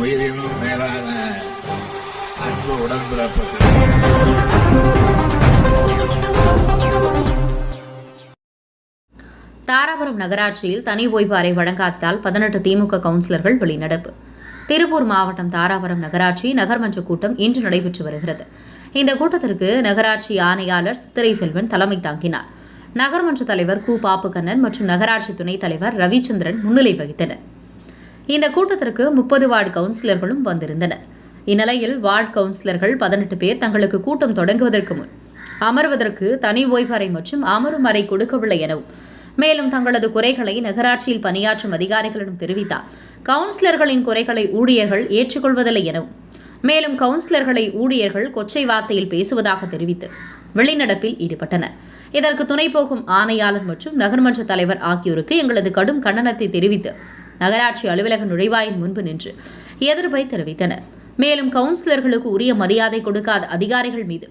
உயிரினும் மேலான அன்பு உடன்பிறப்புகள். தாராபுரம் நகராட்சியில் தனி ஓய்வு அறை வழங்காததால் பதினெட்டு திமுக கவுன்சிலர்கள் வெளிநடப்பு. திருப்பூர் மாவட்டம் தாராபுரம் நகராட்சி நகர்மன்ற கூட்டம் இன்று நடைபெற்று வருகிறது. இந்த கூட்டத்திற்கு நகராட்சி ஆணையாளர் சித்திரை செல்வன் தலைமை தாங்கினார். நகர்மன்ற தலைவர் கு. பாப்புக்கண்ணன் மற்றும் நகராட்சி துணைத் தலைவர் ரவிச்சந்திரன் முன்னிலை வகித்தனர். இந்த கூட்டத்திற்கு முப்பது வார்டு கவுன்சிலர்களும் வந்திருந்தனர். இந்நிலையில் வார்டு கவுன்சிலர்கள் பதினெட்டு பேர் தங்களுக்கு கூட்டம் தொடங்குவதற்கு முன் அமர்வதற்கு தனி ஓய்வறை மற்றும் அமரும் அறை கொடுக்கவில்லை எனவும் மேலும் தங்களது குறைகளை நகராட்சியில் பணியாற்றும் அதிகாரிகளிடம் தெரிவித்தார். கவுன்சிலர்களின் குறைகளை ஊழியர்கள் ஏற்றுக்கொள்வதில்லை எனவும் மேலும் கவுன்சிலர்களை ஊழியர்கள் கொச்சை வார்த்தையில் பேசுவதாக தெரிவித்து வெளிநடப்பில் ஈடுபட்டனர். இதற்கு துணை போகும் ஆணையாளர் மற்றும் நகர்மன்ற தலைவர் ஆகியோருக்கு எங்களது கடும் கண்டனத்தை தெரிவித்து நகராட்சி அலுவலக நுழைவாயில் முன்பு நின்று எதிர்ப்பை தெரிவித்தனர். மேலும் கவுன்சிலர்களுக்கு உரிய மரியாதை கொடுக்காத அதிகாரிகள் மீது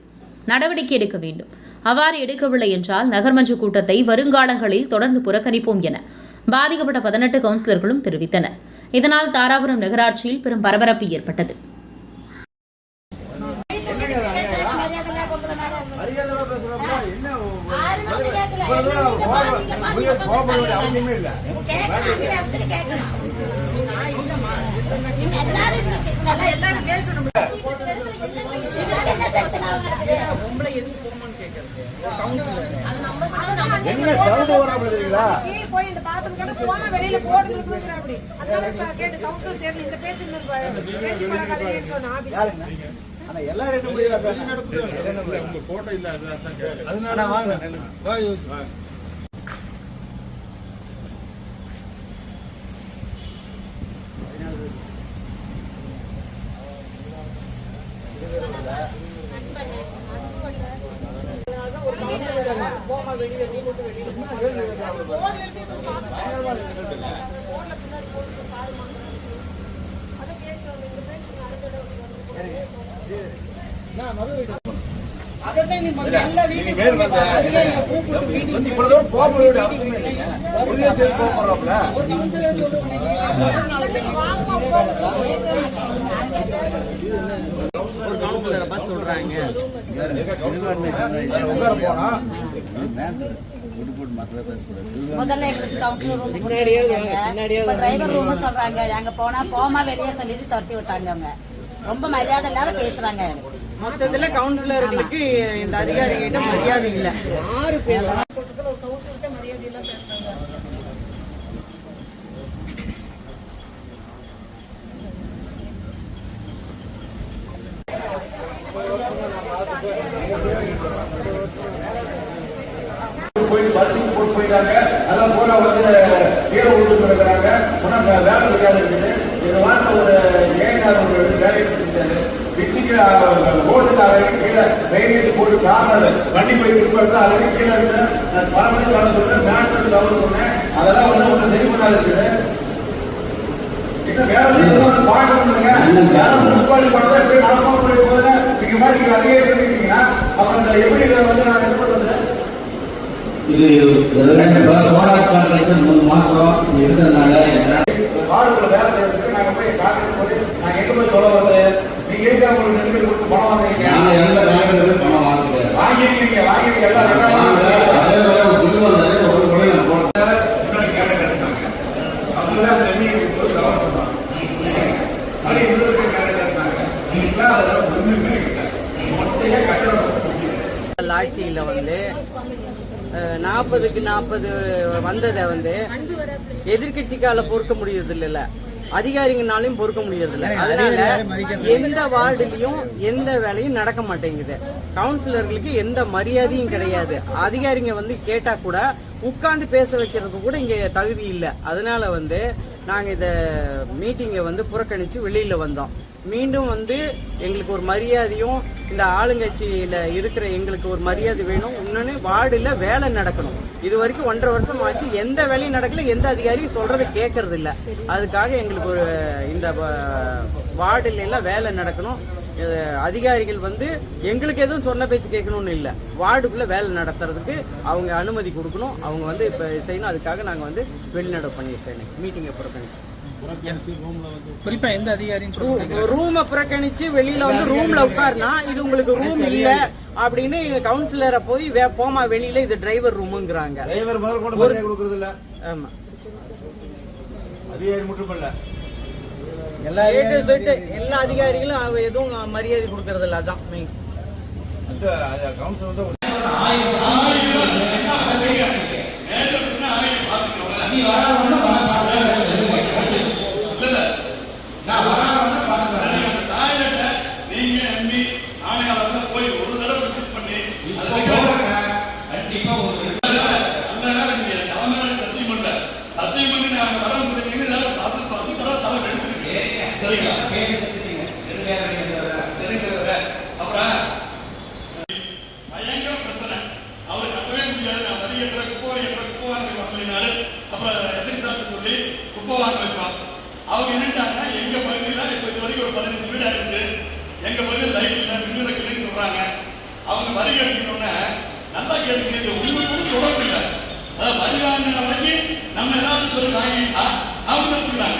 நடவடிக்கை எடுக்க வேண்டும். அவ்வாறு எடுக்கவில்லை என்றால் நகர்மன்ற கூட்டத்தை வருங்காலங்களில் தொடர்ந்து புறக்கணிப்போம் என பாதிக்கப்பட்ட பதினெட்டு கவுன்சிலர்களும் தெரிவித்தனர். இதனால் தாராபுரம் நகராட்சியில் பெரும் பரபரப்பு ஏற்பட்டது. வேண்டிய அவசியமே இல்ல. என்ன சவுண்ட் வராம தெரியுங்களா போய் இந்த பாத்ரூம் கிட்ட போனா வெளியில போட்டு கொடுக்குற அப்படி. அதனால கேட்டு கவுன்சில் தேர்வு இந்த பேச்சு பேசி பழகாதீங்கன்னு சொன்ன ஆபீஸ் ஆனா எல்லாரும் என்ன முடியாது உங்க போட்டோ இல்ல அதனால வாங்க வாங்க நீங்க மேல் வந்து வந்து இவ்வளவு தூரம் கோபப்பட வேண்டிய அவசியமே இல்லைங்க உள்ளே சேர்த்து கோபப்படுறோம்ல உட்கார போனா முதல்ல எங்களுக்கு கவுன்சிலர் ரூம் இப்ப டிரைவர் ரூம் சொல்றாங்க. அங்க போனா போமா வெளியே சொல்லிட்டு துரத்தி விட்டாங்க அவங்க. ரொம்ப மரியாதை இல்லாத பேசுறாங்க. மொத்தத்துல கவுன்சிலர்களுக்கு இந்த அதிகாரிகிட்ட மரியாதை இல்ல. யாரு பேசுறா? போய் போட்டு போயிட்டாங்க. வந்து கீழே விட்டு வேலை செய்யாத இருக்குது. ஒரு ஒரு வேலையை செஞ்சாரு பிச்சுக்கு ஓட்டுக்கு அழகி கீழே ட்ரைனேஜ் போட்டு காரணம் வண்டி போய் இருக்கிறது அழகி கீழே இருக்கு நான் பல மணிக்கு வர சொல்றேன் மேட்ருக்கு கவனம் சொன்னேன். அதெல்லாம் வந்து ஒன்றும் சரி பண்ணாது இருக்குது. வேலை செய்யணும் பார்க்கணுங்க யாரும் முனிசிபாலிட்டி பண்ணா எப்படி நாசமா போய் போதுங்க நீங்க மாதிரி நீங்க அங்கேயே இருக்கீங்கன்னா அப்புறம் இந்த எப்படி இதை வந்து நான் இது பண்றது? இது போராட்டங்களுக்கு மூணு மாசம் செய்யறதுக்கு நாங்க போய் போய் நாங்க எங்க போய் சொல்ல வந்து நீங்க எதுக்கு உங்களுக்கு ரெண்டு பேர் கொடுத்து பணம் வாங்குறீங்க நாங்க எந்த காரணத்துக்கு பணம் வாங்கல? வாங்கிருக்கீங்க வாங்கிருக்கீங்க எல்லாம் வாங்கல எல்லாம் அதே மாதிரி ஒரு பில் வந்தாலே ஒரு முறை நான் போட்டேன் முன்னாடி கேட்ட கட்டினாங்க அவங்களாம் அந்த எண்ணெய் போய் கவனம் சொன்னாங்க அது இவ்வளவு கேட்ட கட்டினாங்க நீங்க அதெல்லாம் ஒண்ணுமே இல்லை மொட்டையா கட்டணம் ஆட்சியில வந்து நாற்பதுக்கு நாற்பது வந்ததை வந்து எதிர்கட்சிக்கால பொறுக்க முடியறது இல்ல அதிகாரிங்கனாலையும் பொறுக்க முடியறது இல்ல அதனால எந்த வார்டுலயும் எந்த வேலையும் நடக்க மாட்டேங்குது. கவுன்சிலர்களுக்கு எந்த மரியாதையும் கிடையாது. அதிகாரிங்க வந்து கேட்டா கூட உட்கார்ந்து பேச வைக்கிறது கூட இங்க தகுதி இல்ல. அதனால வந்து நாங்கள் இதை மீட்டிங்கை வந்து புறக்கணித்து வெளியில் வந்தோம். மீண்டும் வந்து எங்களுக்கு ஒரு மரியாதையும் இந்த ஆளுங்கட்சியில் இருக்கிற எங்களுக்கு ஒரு மரியாதை வேணும். இன்னொன்று வார்டில் வேலை நடக்கணும். இது வரைக்கும் ஒன்றரை வருஷம் ஆச்சு. எந்த வேலையும் நடக்கல. எந்த அதிகாரியும் சொல்கிறத கேட்கறது இல்லை அதுக்காக எங்களுக்கு ஒரு இந்த வார்டில் எல்லாம் வேலை நடக்கணும். அதிகாரிகள் வந்து எங்களுக்கு எதுவும் சொன்ன பேச்சு கேட்கணும்னு இல்லை. வார்டுக்குள்ள வேலை நடத்துறதுக்கு அவங்க அனுமதி கொடுக்கணும். அவங்க வந்து இப்போ செய்யணும். அதுக்காக நாங்கள் வந்து வெளிநடப்பு பண்ணியிருக்கேன் மீட்டிங்கை புறக்கணிச்சு. குறிப்பா எந்த அதிகாரின்னு ரூமை புறக்கணிச்சு வெளியில வந்து ரூம்ல உட்காருனா இது உங்களுக்கு ரூம் இல்ல அப்படின்னு கவுன்சிலரை போய் போமா வெளியில இது டிரைவர் ரூமுங்கிறாங்க. டிரைவர் ஆமா. அதிகாரி மட்டும் எல்லா அதிகாரிகளும் அவ எதுவும் மரியாதை கொடுக்கறது இல்லை மெயின் கவுன்சில் வந்து அவங்க என்னட்டாங்கன்னா எங்க பகுதியில இப்ப இது வரைக்கும் ஒரு பதினஞ்சு வீடு ஆயிடுச்சு எங்க பகுதியில் லைட் இல்லை மின் சொல்றாங்க அவங்க வரி கட்டினோடனே நல்லா கேளுங்க இது உள்ளுக்கும் தொடர்பு இல்லை அதாவது வரி வாங்கின வரைக்கும் நம்ம ஏதாவது சொல்லி வாங்கிட்டா அவங்க தெரிஞ்சுக்கிறாங்க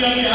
día